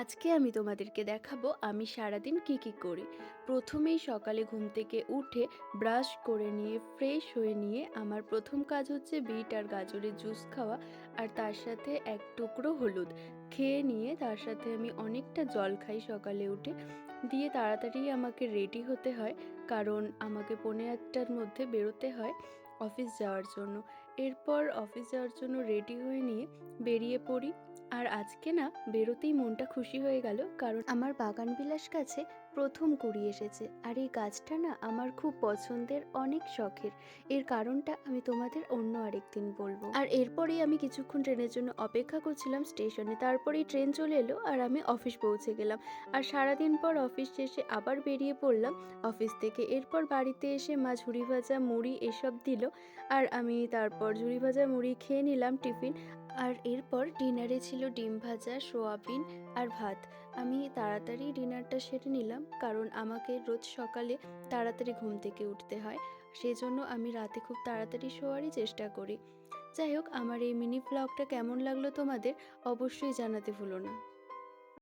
আজকে আমি তোমাদেরকে দেখাবো আমি সারাদিন কি কি করি। প্রথমেই সকালে ঘুম থেকে উঠে ব্রাশ করে নিয়ে ফ্রেশ হয়ে নিয়ে আমার প্রথম কাজ হচ্ছে বিট আর গাজরের জুস খাওয়া আর তার সাথে এক টুকরো হলুদ। খেয়ে নিয়ে তার সাথে আমি অনেকটা জল খাই সকালে উঠে। দিয়ে তাড়াতাড়ি আমাকে রেডি হতে হয় কারণ আমাকে পৌনে আটটার মধ্যে বেরোতে হয় অফিস যাওয়ার জন্য। এরপর অফিস যাওয়ার জন্য রেডি হয়ে নিয়ে বেরিয়ে পড়ি। আর আজকে না বেরোতেই মনটা খুশি হয়ে গেল, কারণ আমার বাগান বিলাস গাছে প্রথম কুড়ি এসেছে। আর এই গাছটা না আমার খুব পছন্দের, অনেক শখের। এর কারণটা আমি তোমাদের অন্য আরেকদিন বলব। আর এরপরেই আমি কিছুক্ষণ ট্রেনের জন্য অপেক্ষা করছিলাম স্টেশনে। তারপরেই ট্রেন চলে এলো আর আমি অফিস পৌঁছে গেলাম। আর সারাদিন পর অফিস শেষে আবার বেরিয়ে পড়লাম। অফিস থেকে এরপর বাড়িতে এসে মা ঝুড়ি ভাজা, মুড়ি এসব দিল। আর আমি তারপর ঝুড়ি ভাজা মুড়ি খেয়ে নিলাম টিফিন। আর এরপর ডিনারে ছিল ডিম ভাজা, সোয়াবিন আর ভাত। আমি তাড়াতাড়ি ডিনারটা সেরে নিলাম কারণ আমাকে রোজ সকালে তাড়াতাড়ি ঘুম থেকে উঠতে হয়। সেজন্য আমি রাতে খুব তাড়াতাড়ি শোয়ারই চেষ্টা করি। যাই হোক, আমার এই মিনি ব্লগটা কেমন লাগল তোমাদের অবশ্যই জানাতে ভুলো না।